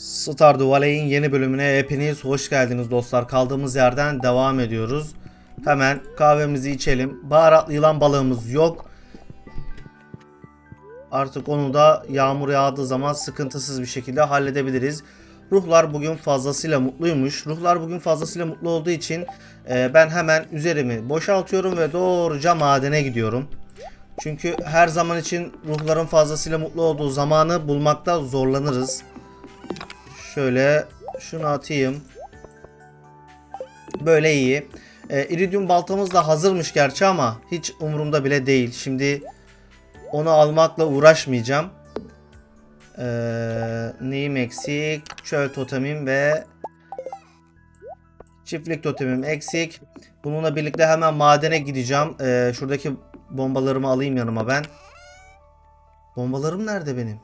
Stardew Valley'in yeni bölümüne hepiniz hoş geldiniz dostlar. Kaldığımız yerden devam ediyoruz. Hemen kahvemizi içelim. Baharatlı yılan balığımız yok. Artık onu da yağmur yağdığı zaman sıkıntısız bir şekilde halledebiliriz. Ruhlar bugün fazlasıyla mutluymuş. Ruhlar bugün fazlasıyla mutlu olduğu için e, ben hemen üzerimi boşaltıyorum ve doğruca madene gidiyorum. Çünkü her zaman için ruhların fazlasıyla mutlu olduğu zamanı bulmakta zorlanırız. Şöyle şunu atayım. Böyle iyi. E, iridium baltamız da hazırmış gerçi ama hiç umurumda bile değil. Şimdi onu almakla uğraşmayacağım. Ee, neyim eksik? Çöl totemim ve çiftlik totemim eksik. Bununla birlikte hemen madene gideceğim. Ee, şuradaki bombalarımı alayım yanıma ben. Bombalarım nerede benim?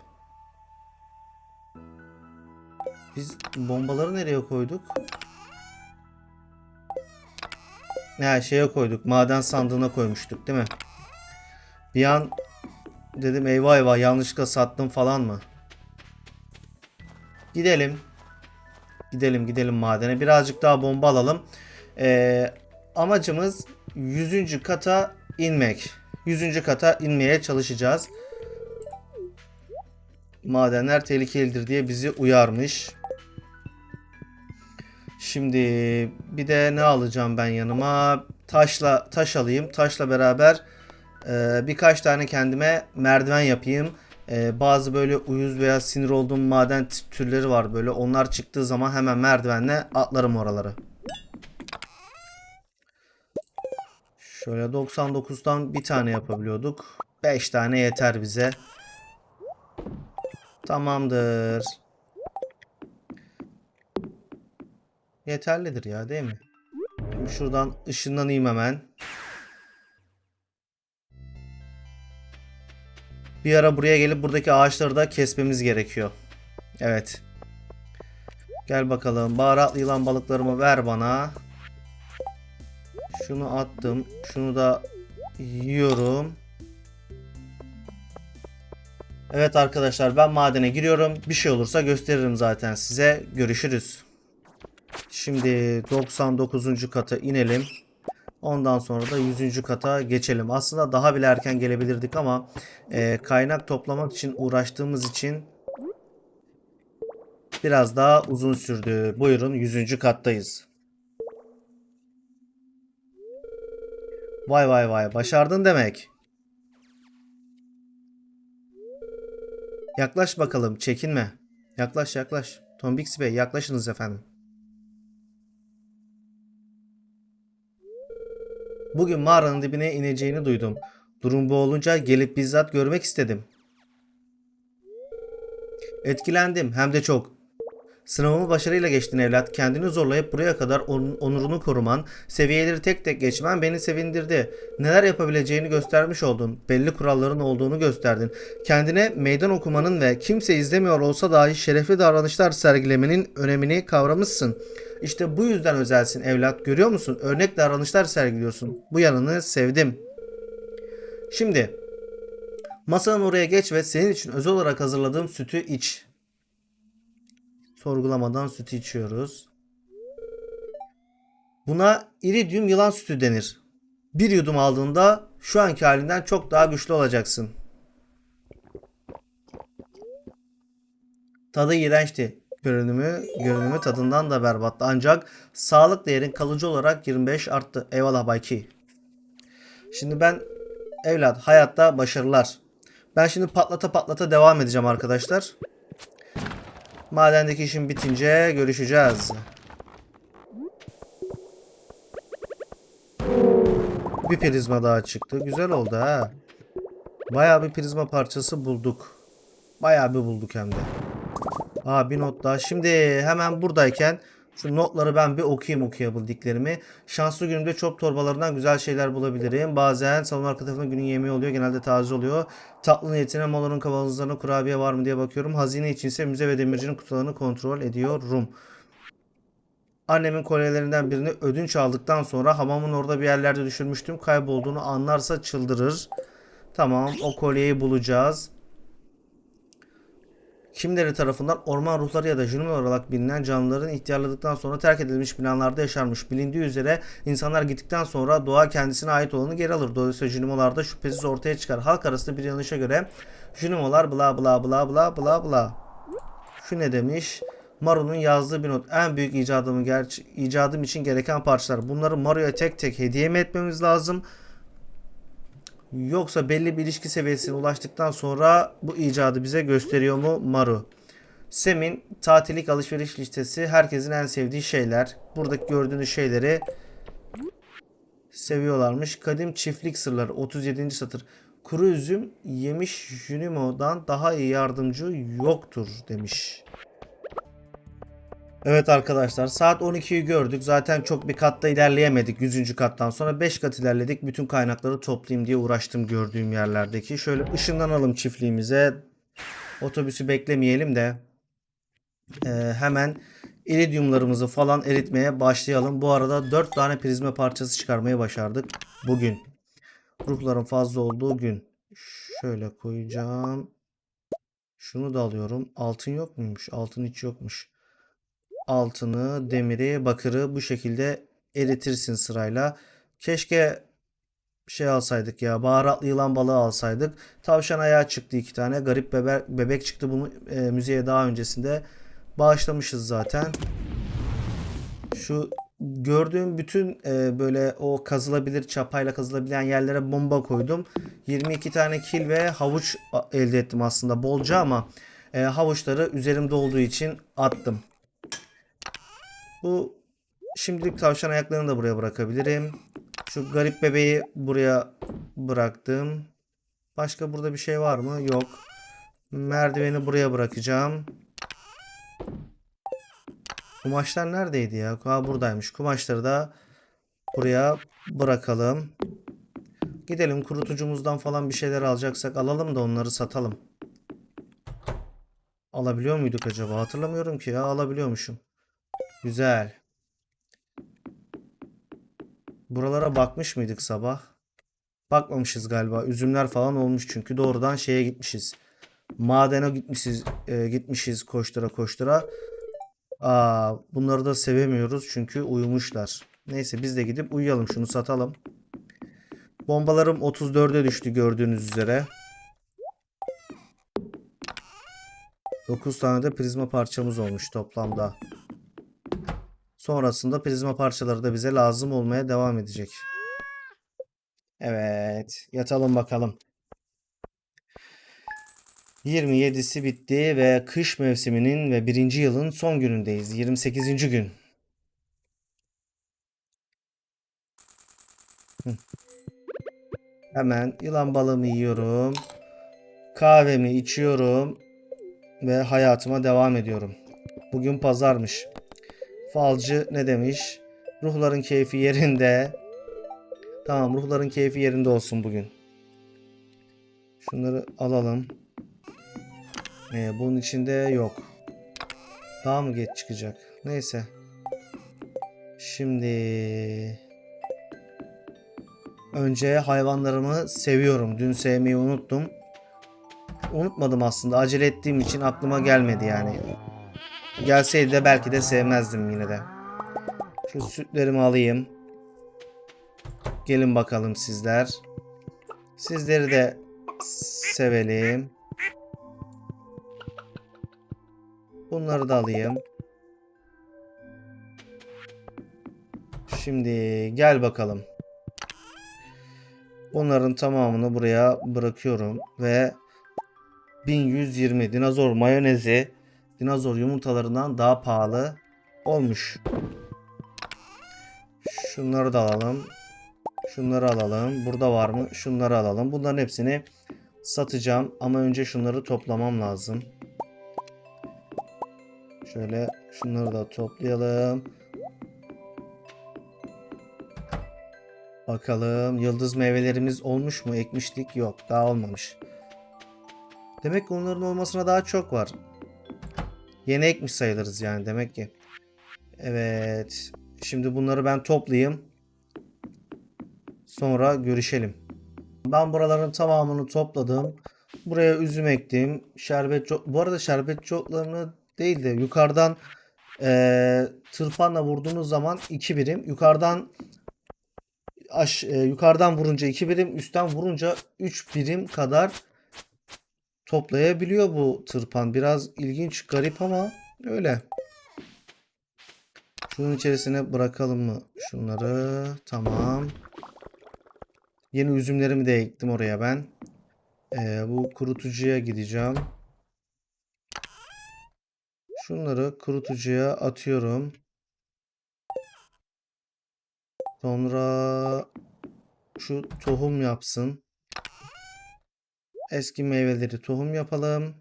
Biz bombaları nereye koyduk? Ha şeye koyduk. Maden sandığına koymuştuk değil mi? Bir an dedim eyvah eyvah yanlışlıkla sattım falan mı? Gidelim. Gidelim gidelim madene. Birazcık daha bomba alalım. Ee, amacımız 100. kata inmek. 100. kata inmeye çalışacağız. Madenler tehlikelidir diye bizi uyarmış. Şimdi bir de ne alacağım ben yanıma? Taşla taş alayım. Taşla beraber e, birkaç tane kendime merdiven yapayım. E, bazı böyle uyuz veya sinir olduğum maden türleri var böyle. Onlar çıktığı zaman hemen merdivenle atlarım oraları. Şöyle 99'dan bir tane yapabiliyorduk. 5 tane yeter bize. Tamamdır. Yeterlidir ya değil mi? Şimdi şuradan ışınlanayım hemen. Bir ara buraya gelip buradaki ağaçları da kesmemiz gerekiyor. Evet. Gel bakalım. Baharatlı yılan balıklarımı ver bana. Şunu attım. Şunu da yiyorum. Evet arkadaşlar ben madene giriyorum. Bir şey olursa gösteririm zaten size. Görüşürüz. Şimdi 99. kata inelim. Ondan sonra da 100. kata geçelim. Aslında daha bile erken gelebilirdik ama e, kaynak toplamak için uğraştığımız için biraz daha uzun sürdü. Buyurun 100. kattayız. Vay vay vay başardın demek. Yaklaş bakalım çekinme. Yaklaş yaklaş. Tombix Bey yaklaşınız efendim. Bugün mağaranın dibine ineceğini duydum. Durum bu olunca gelip bizzat görmek istedim. Etkilendim hem de çok. Sınavımı başarıyla geçtin evlat. Kendini zorlayıp buraya kadar on- onurunu koruman, seviyeleri tek tek geçmen beni sevindirdi. Neler yapabileceğini göstermiş oldun. Belli kuralların olduğunu gösterdin. Kendine meydan okumanın ve kimse izlemiyor olsa dahi şerefli davranışlar sergilemenin önemini kavramışsın. İşte bu yüzden özelsin evlat. Görüyor musun? Örnek davranışlar sergiliyorsun. Bu yanını sevdim. Şimdi masanın oraya geç ve senin için özel olarak hazırladığım sütü iç. Sorgulamadan sütü içiyoruz. Buna iridium yılan sütü denir. Bir yudum aldığında şu anki halinden çok daha güçlü olacaksın. Tadı iğrençti. Görünümü, görünümü tadından da berbattı. Ancak sağlık değerin kalıcı olarak 25 arttı. Eyvallah Bay Ki. Şimdi ben evlat hayatta başarılar. Ben şimdi patlata patlata devam edeceğim arkadaşlar. Madendeki işim bitince görüşeceğiz. Bir prizma daha çıktı. Güzel oldu ha. Bayağı bir prizma parçası bulduk. Bayağı bir bulduk hem de. Aa bir not daha. Şimdi hemen buradayken şu notları ben bir okuyayım okuyabildiklerimi. Şanslı günümde çöp torbalarından güzel şeyler bulabilirim. Bazen salon arka tarafında günün yemeği oluyor. Genelde taze oluyor. Tatlı niyetine malların kavanozlarına kurabiye var mı diye bakıyorum. Hazine içinse müze ve demircinin kutularını kontrol ediyorum. Annemin kolyelerinden birini ödünç aldıktan sonra hamamın orada bir yerlerde düşürmüştüm. Kaybolduğunu anlarsa çıldırır. Tamam o kolyeyi bulacağız. Kimileri tarafından orman ruhları ya da jünüm olarak bilinen canlıların ihtiyarladıktan sonra terk edilmiş binalarda yaşarmış. Bilindiği üzere insanlar gittikten sonra doğa kendisine ait olanı geri alır. Dolayısıyla jünimolar da şüphesiz ortaya çıkar. Halk arasında bir yanlışa göre jünimolar bla bla bla bla bla bla. Şu ne demiş? Maru'nun yazdığı bir not. En büyük icadımı gerçi, icadım için gereken parçalar. Bunları Maru'ya tek tek hediye mi etmemiz lazım? Yoksa belli bir ilişki seviyesine ulaştıktan sonra bu icadı bize gösteriyor mu Maru? Sem'in tatillik alışveriş listesi herkesin en sevdiği şeyler. Buradaki gördüğünüz şeyleri seviyorlarmış. Kadim çiftlik sırları 37. satır. Kuru üzüm yemiş Junimo'dan daha iyi yardımcı yoktur demiş. Evet arkadaşlar saat 12'yi gördük. Zaten çok bir katta ilerleyemedik 100. kattan sonra 5 kat ilerledik. Bütün kaynakları toplayayım diye uğraştım gördüğüm yerlerdeki. Şöyle ışınlanalım çiftliğimize. Otobüsü beklemeyelim de e, hemen iridiumlarımızı falan eritmeye başlayalım. Bu arada 4 tane prizma parçası çıkarmayı başardık bugün. Ruhların fazla olduğu gün. Şöyle koyacağım. Şunu da alıyorum. Altın yok muymuş? Altın hiç yokmuş altını, demiri, bakırı bu şekilde eritirsin sırayla. Keşke şey alsaydık ya baharatlı yılan balığı alsaydık. Tavşan ayağı çıktı iki tane. Garip bebek, bebek çıktı. Bunu e, müzeye daha öncesinde bağışlamışız zaten. Şu gördüğüm bütün e, böyle o kazılabilir çapayla kazılabilen yerlere bomba koydum. 22 tane kil ve havuç elde ettim aslında bolca ama e, havuçları üzerimde olduğu için attım. Bu şimdilik tavşan ayaklarını da buraya bırakabilirim. Şu garip bebeği buraya bıraktım. Başka burada bir şey var mı? Yok. Merdiveni buraya bırakacağım. Kumaşlar neredeydi ya? Ha buradaymış. Kumaşları da buraya bırakalım. Gidelim kurutucumuzdan falan bir şeyler alacaksak alalım da onları satalım. Alabiliyor muyduk acaba? Hatırlamıyorum ki ya. Alabiliyormuşum. Güzel. Buralara bakmış mıydık sabah? Bakmamışız galiba. Üzümler falan olmuş çünkü doğrudan şeye gitmişiz. Madene gitmişiz, e, gitmişiz koştura koştura. Aa, bunları da sevemiyoruz çünkü uyumuşlar. Neyse biz de gidip uyuyalım. Şunu satalım. Bombalarım 34'e düştü gördüğünüz üzere. 9 tane de prizma parçamız olmuş toplamda. Sonrasında prizma parçaları da bize lazım olmaya devam edecek. Evet, yatalım bakalım. 27'si bitti ve kış mevsiminin ve birinci yılın son günündeyiz. 28. gün. Hemen yılan balığımı yiyorum. Kahvemi içiyorum ve hayatıma devam ediyorum. Bugün pazarmış. Falcı ne demiş? Ruhların keyfi yerinde. Tamam ruhların keyfi yerinde olsun bugün. Şunları alalım. Ee, bunun içinde yok. Daha mı geç çıkacak? Neyse. Şimdi önce hayvanlarımı seviyorum. Dün sevmeyi unuttum. Unutmadım aslında. Acele ettiğim için aklıma gelmedi yani. Gelseydi de belki de sevmezdim yine de. Şu sütlerimi alayım. Gelin bakalım sizler. Sizleri de sevelim. Bunları da alayım. Şimdi gel bakalım. Bunların tamamını buraya bırakıyorum ve 1120 dinozor mayonezi dinozor yumurtalarından daha pahalı olmuş. Şunları da alalım. Şunları alalım. Burada var mı? Şunları alalım. Bunların hepsini satacağım ama önce şunları toplamam lazım. Şöyle şunları da toplayalım. Bakalım yıldız meyvelerimiz olmuş mu? Ekmiştik. Yok daha olmamış. Demek onların olmasına daha çok var. Yeni ekmiş sayılırız yani demek ki. Evet. Şimdi bunları ben toplayayım. Sonra görüşelim. Ben buraların tamamını topladım. Buraya üzüm ektim. Şerbet Bu arada şerbetçi otlarını değil de yukarıdan eee tırpanla vurduğunuz zaman 2 birim. Yukarıdan aş e, yukarıdan vurunca 2 birim, üstten vurunca 3 birim kadar toplayabiliyor bu tırpan. Biraz ilginç, garip ama öyle. Şunun içerisine bırakalım mı şunları? Tamam. Yeni üzümlerimi de ektim oraya ben. Ee, bu kurutucuya gideceğim. Şunları kurutucuya atıyorum. Sonra şu tohum yapsın. Eski meyveleri tohum yapalım.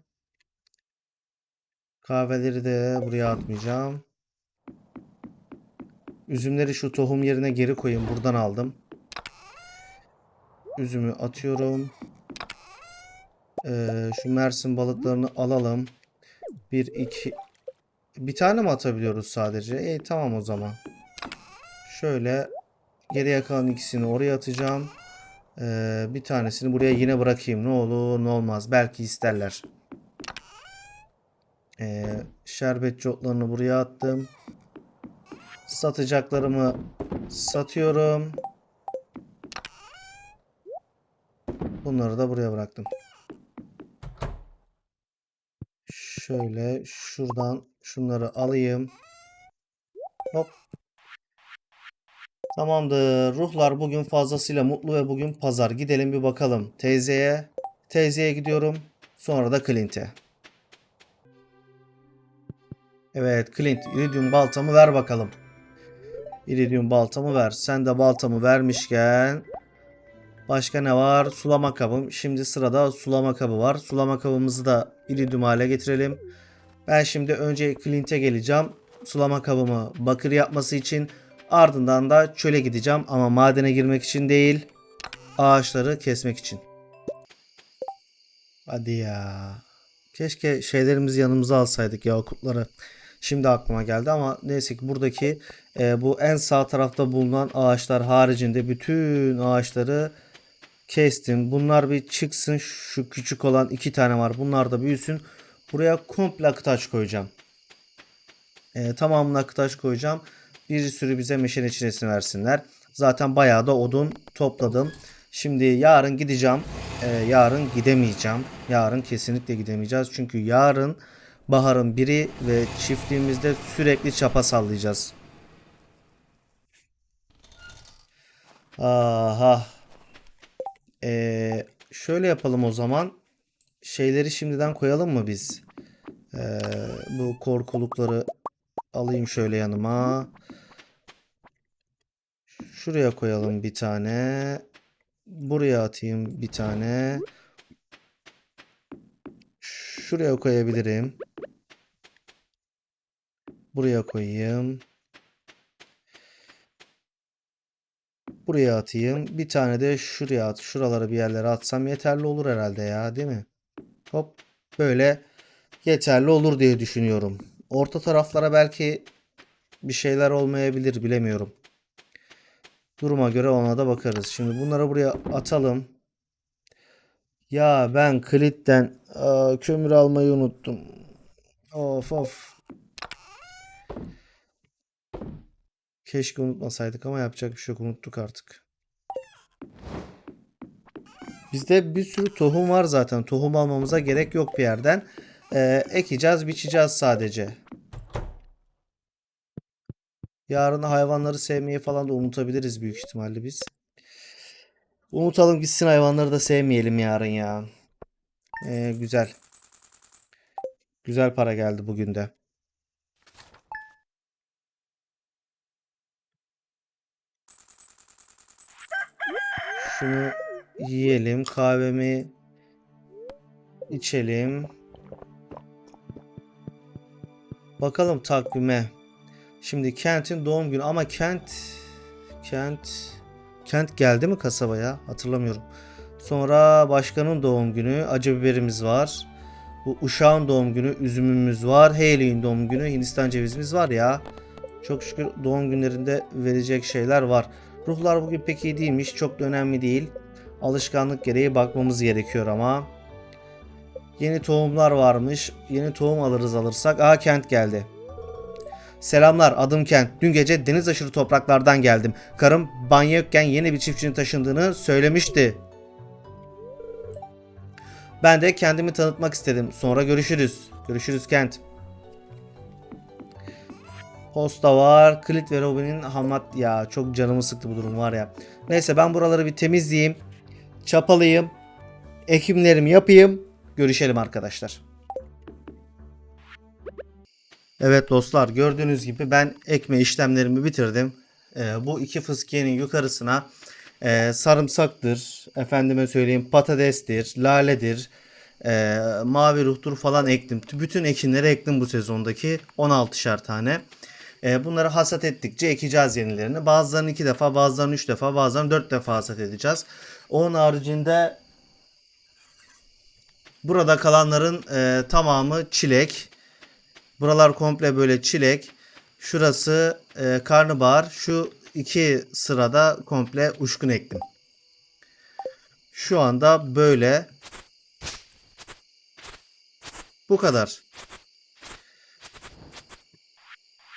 Kahveleri de buraya atmayacağım. Üzümleri şu tohum yerine geri koyayım. Buradan aldım. Üzümü atıyorum. Ee, şu Mersin balıklarını alalım. Bir iki bir tane mi atabiliyoruz sadece? İyi tamam o zaman. Şöyle geriye kalan ikisini oraya atacağım. Ee, bir tanesini buraya yine bırakayım. Ne olur ne olmaz. Belki isterler. Ee, şerbetçi otlarını buraya attım. Satacaklarımı satıyorum. Bunları da buraya bıraktım. Şöyle şuradan şunları alayım. Hop. Tamamdır. Ruhlar bugün fazlasıyla mutlu ve bugün pazar. Gidelim bir bakalım teyzeye. Teyzeye gidiyorum. Sonra da Clint'e. Evet Clint, iridium baltamı ver bakalım. İridium baltamı ver. Sen de baltamı vermişken başka ne var? Sulama kabım. Şimdi sırada sulama kabı var. Sulama kabımızı da iridium hale getirelim. Ben şimdi önce Clint'e geleceğim. Sulama kabımı bakır yapması için ardından da çöle gideceğim ama madene girmek için değil. Ağaçları kesmek için. Hadi ya. Keşke şeylerimizi yanımıza alsaydık ya okutları. Şimdi aklıma geldi ama neyse ki buradaki e, bu en sağ tarafta bulunan ağaçlar haricinde bütün ağaçları kestim. Bunlar bir çıksın. Şu küçük olan iki tane var. Bunlar da büyüsün. Buraya komple akıtaç koyacağım. E, tamamına akıtaç koyacağım. Bir sürü bize meşale çinesini versinler. Zaten bayağı da odun topladım. Şimdi yarın gideceğim. E, yarın gidemeyeceğim. Yarın kesinlikle gidemeyeceğiz. Çünkü yarın baharın biri ve çiftliğimizde sürekli çapa sallayacağız. Aha. Ee, şöyle yapalım o zaman. Şeyleri şimdiden koyalım mı biz? Ee, bu korkulukları alayım şöyle yanıma. Şuraya koyalım bir tane. Buraya atayım bir tane. Şuraya koyabilirim. Buraya koyayım. Buraya atayım. Bir tane de şuraya at. Şuralara bir yerlere atsam yeterli olur herhalde ya, değil mi? Hop. Böyle yeterli olur diye düşünüyorum. Orta taraflara belki bir şeyler olmayabilir bilemiyorum. Duruma göre ona da bakarız. Şimdi bunları buraya atalım. Ya ben klitten aa, kömür almayı unuttum. Of of. Keşke unutmasaydık ama yapacak bir şey yok. Unuttuk artık. Bizde bir sürü tohum var zaten. Tohum almamıza gerek yok bir yerden. Ee, ekeceğiz, biçeceğiz sadece. Yarın hayvanları sevmeyi falan da unutabiliriz büyük ihtimalle biz. Unutalım gitsin hayvanları da sevmeyelim yarın ya. Ee, güzel. Güzel para geldi bugün de. Şunu yiyelim. Kahvemi içelim. Bakalım takvime. Şimdi Kent'in doğum günü ama Kent Kent Kent geldi mi kasabaya? Hatırlamıyorum. Sonra başkanın doğum günü, acı biberimiz var. Bu uşağın doğum günü, üzümümüz var. Hayley'in doğum günü, Hindistan cevizimiz var ya. Çok şükür doğum günlerinde verecek şeyler var. Ruhlar bugün pek iyi değilmiş. Çok da önemli değil. Alışkanlık gereği bakmamız gerekiyor ama. Yeni tohumlar varmış. Yeni tohum alırız alırsak. Aa Kent geldi. Selamlar adım Kent. Dün gece deniz aşırı topraklardan geldim. Karım banyo yokken yeni bir çiftçinin taşındığını söylemişti. Ben de kendimi tanıtmak istedim. Sonra görüşürüz. Görüşürüz Kent. Posta var. Clint ve Robin'in hamat ya çok canımı sıktı bu durum var ya. Neyse ben buraları bir temizleyeyim. Çapalayayım. Ekimlerimi yapayım. Görüşelim arkadaşlar. Evet dostlar gördüğünüz gibi ben ekme işlemlerimi bitirdim. Ee, bu iki fıskiyenin yukarısına e, sarımsaktır, efendime söyleyeyim patatestir, laledir, e, mavi ruhtur falan ektim. Bütün ekinleri ektim bu sezondaki 16'şar tane. E, bunları hasat ettikçe ekeceğiz yenilerini. Bazılarını 2 defa, bazılarını 3 defa, bazılarını 4 defa hasat edeceğiz. Onun haricinde burada kalanların e, tamamı çilek. Buralar komple böyle çilek. Şurası e, karnabahar. Şu iki sırada komple uçkun ektim. Şu anda böyle. Bu kadar.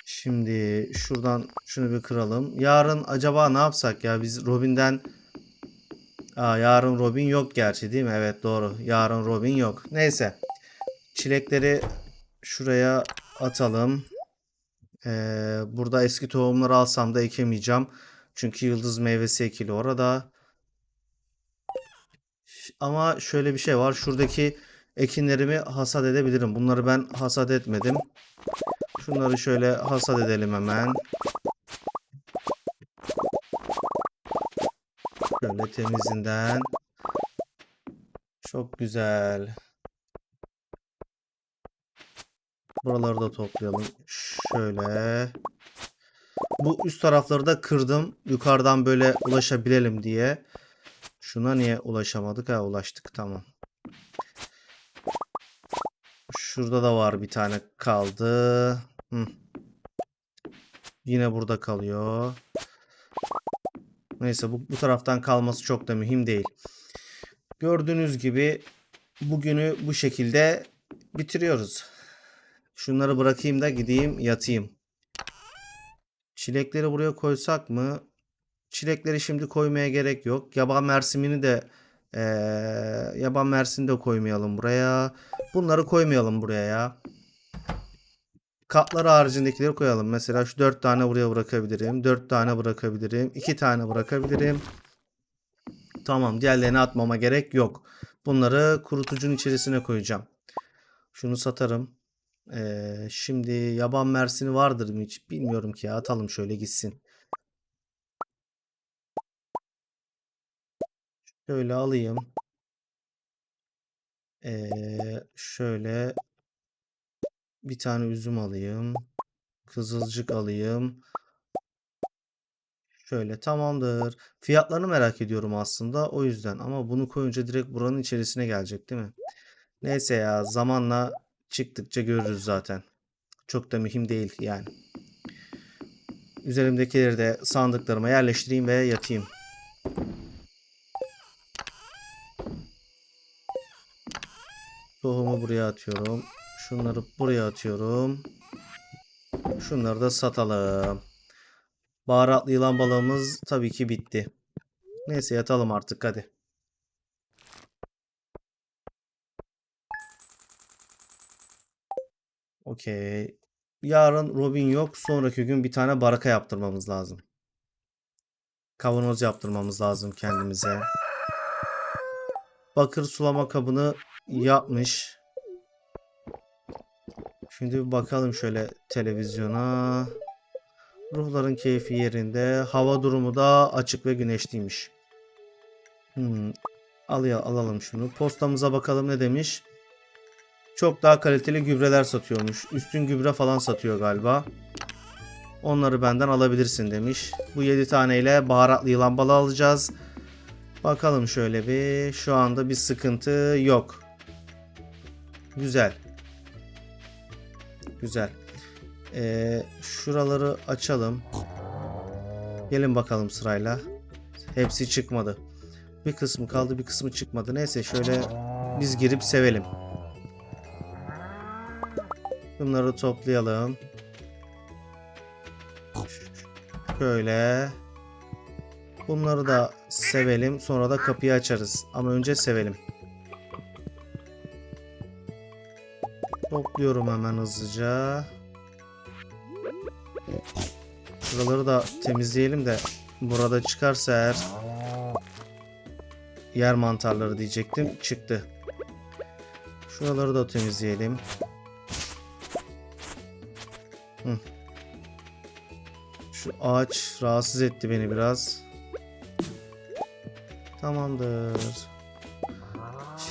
Şimdi şuradan şunu bir kıralım. Yarın acaba ne yapsak ya? Biz Robin'den Aa, yarın Robin yok gerçi değil mi? Evet doğru. Yarın Robin yok. Neyse. Çilekleri şuraya atalım. Ee, burada eski tohumları alsam da ekemeyeceğim. Çünkü yıldız meyvesi ekili orada. Ama şöyle bir şey var. Şuradaki ekinlerimi hasat edebilirim. Bunları ben hasat etmedim. Şunları şöyle hasat edelim hemen. Şöyle temizinden. Çok güzel. Buraları da toplayalım. Şöyle. Bu üst tarafları da kırdım. Yukarıdan böyle ulaşabilelim diye. Şuna niye ulaşamadık? Ha ulaştık tamam. Şurada da var bir tane kaldı. Hı. Yine burada kalıyor. Neyse bu, bu taraftan kalması çok da mühim değil. Gördüğünüz gibi bugünü bu şekilde bitiriyoruz. Şunları bırakayım da gideyim yatayım. Çilekleri buraya koysak mı? Çilekleri şimdi koymaya gerek yok. Yaban mersimini de eee, yaban mersini de koymayalım buraya. Bunları koymayalım buraya ya. Katları haricindekileri koyalım. Mesela şu 4 tane buraya bırakabilirim. 4 tane bırakabilirim. 2 tane bırakabilirim. Tamam diğerlerini atmama gerek yok. Bunları kurutucunun içerisine koyacağım. Şunu satarım. Ee, şimdi yaban mersini vardır mı hiç bilmiyorum ki ya. Atalım şöyle gitsin. Şöyle alayım. Ee, şöyle bir tane üzüm alayım. Kızılcık alayım. Şöyle tamamdır. Fiyatlarını merak ediyorum aslında o yüzden. Ama bunu koyunca direkt buranın içerisine gelecek değil mi? Neyse ya zamanla çıktıkça görürüz zaten. Çok da mühim değil yani. Üzerimdekileri de sandıklarıma yerleştireyim ve yatayım. Tohumu buraya atıyorum. Şunları buraya atıyorum. Şunları da satalım. Baharatlı yılan balığımız tabii ki bitti. Neyse yatalım artık hadi. Okey. Yarın Robin yok. Sonraki gün bir tane baraka yaptırmamız lazım. Kavanoz yaptırmamız lazım kendimize. Bakır sulama kabını yapmış. Şimdi bir bakalım şöyle televizyona. Ruhların keyfi yerinde. Hava durumu da açık ve güneşliymiş. Hmm. Al ya, alalım şunu. Postamıza bakalım ne demiş. Çok daha kaliteli gübreler satıyormuş. Üstün gübre falan satıyor galiba. Onları benden alabilirsin demiş. Bu 7 taneyle baharatlı yılan balı alacağız. Bakalım şöyle bir. Şu anda bir sıkıntı yok. Güzel. Güzel. Ee, şuraları açalım. Gelin bakalım sırayla. Hepsi çıkmadı. Bir kısmı kaldı bir kısmı çıkmadı. Neyse şöyle biz girip sevelim. Bunları toplayalım. Şöyle. Bunları da sevelim. Sonra da kapıyı açarız. Ama önce sevelim. Topluyorum hemen hızlıca. Şuraları da temizleyelim de burada çıkarsa eğer yer mantarları diyecektim. Çıktı. Şuraları da temizleyelim. Hı. Şu ağaç rahatsız etti beni biraz. Tamamdır.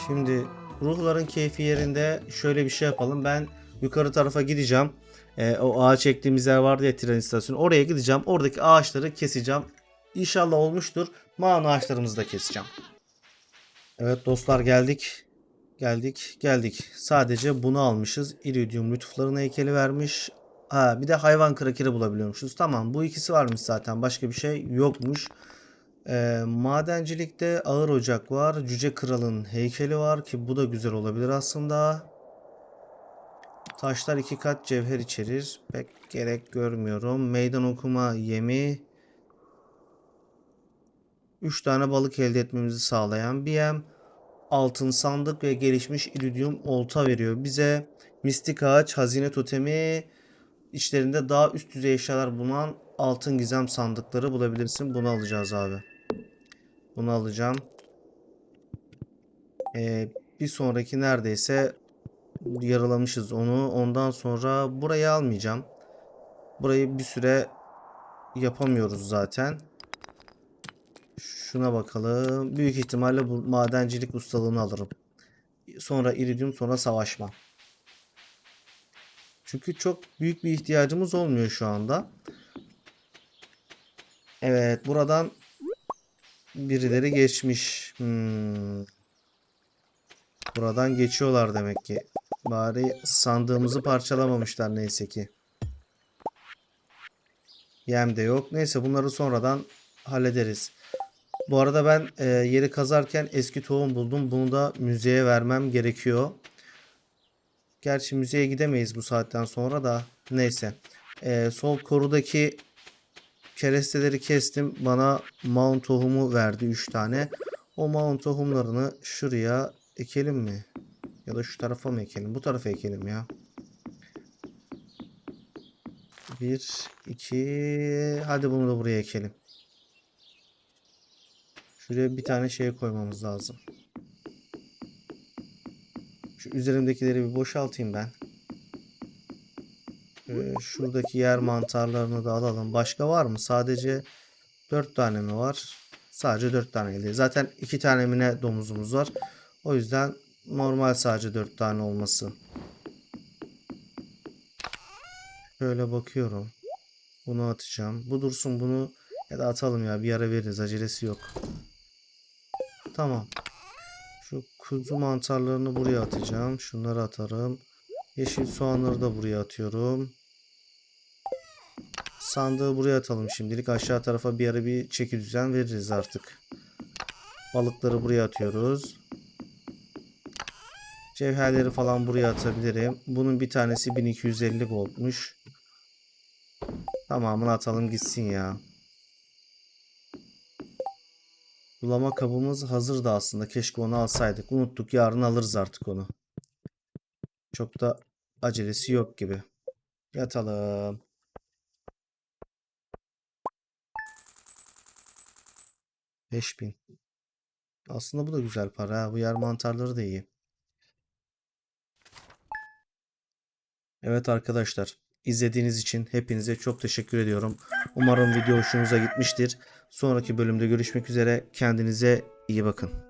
Şimdi ruhların keyfi yerinde şöyle bir şey yapalım. Ben yukarı tarafa gideceğim. Ee, o ağaç ektiğimiz yer vardı ya tren istasyonu. Oraya gideceğim. Oradaki ağaçları keseceğim. İnşallah olmuştur. Mağan ağaçlarımızı da keseceğim. Evet dostlar geldik. Geldik geldik. Sadece bunu almışız. İridium lütufların heykeli vermiş. Ha bir de hayvan krakeri bulabiliyormuşuz. Tamam bu ikisi varmış zaten. Başka bir şey yokmuş. Ee, madencilikte ağır ocak var. Cüce kralın heykeli var ki bu da güzel olabilir aslında. Taşlar iki kat cevher içerir. Pek gerek görmüyorum. Meydan okuma yemi. 3 tane balık elde etmemizi sağlayan bir yem. Altın sandık ve gelişmiş iridium olta veriyor bize. Mistik ağaç, hazine totemi, içlerinde daha üst düzey eşyalar bulunan altın gizem sandıkları bulabilirsin. Bunu alacağız abi. Bunu alacağım. Ee, bir sonraki neredeyse yaralamışız onu. Ondan sonra burayı almayacağım. Burayı bir süre yapamıyoruz zaten. Şuna bakalım. Büyük ihtimalle bu madencilik ustalığını alırım. Sonra iridium sonra savaşma. Çünkü çok büyük bir ihtiyacımız olmuyor şu anda. Evet buradan birileri geçmiş. Hmm. Buradan geçiyorlar demek ki. Bari sandığımızı parçalamamışlar neyse ki. Yem de yok. Neyse bunları sonradan hallederiz. Bu arada ben e, yeri kazarken eski tohum buldum. Bunu da müzeye vermem gerekiyor. Gerçi müzeye gidemeyiz bu saatten sonra da. Neyse. E, sol korudaki keresteleri kestim. Bana mount tohumu verdi 3 tane. O mount tohumlarını şuraya ekelim mi? Ya da şu tarafa mı ekelim? Bu tarafa ekelim ya. 1, 2, hadi bunu da buraya ekelim. Şuraya bir tane şey koymamız lazım. Şu üzerimdekileri bir boşaltayım ben. Ee, şuradaki yer mantarlarını da alalım. Başka var mı? Sadece 4 tane mi var? Sadece 4 tane değil. Zaten 2 tane mi domuzumuz var. O yüzden normal sadece 4 tane olması. Şöyle bakıyorum. Bunu atacağım. Bu dursun bunu ya da atalım ya bir ara veririz. Acelesi yok. Tamam. Şu kuzu mantarlarını buraya atacağım. Şunları atarım. Yeşil soğanları da buraya atıyorum. Sandığı buraya atalım şimdilik. Aşağı tarafa bir ara bir çeki düzen veririz artık. Balıkları buraya atıyoruz. Cevherleri falan buraya atabilirim. Bunun bir tanesi 1250 goldmuş. Tamamını atalım gitsin ya. Bulama kabımız hazırdı aslında. Keşke onu alsaydık. Unuttuk. Yarın alırız artık onu. Çok da acelesi yok gibi. Yatalım. Beş bin. Aslında bu da güzel para. Bu yer mantarları da iyi. Evet arkadaşlar. İzlediğiniz için hepinize çok teşekkür ediyorum. Umarım video hoşunuza gitmiştir. Sonraki bölümde görüşmek üzere. Kendinize iyi bakın.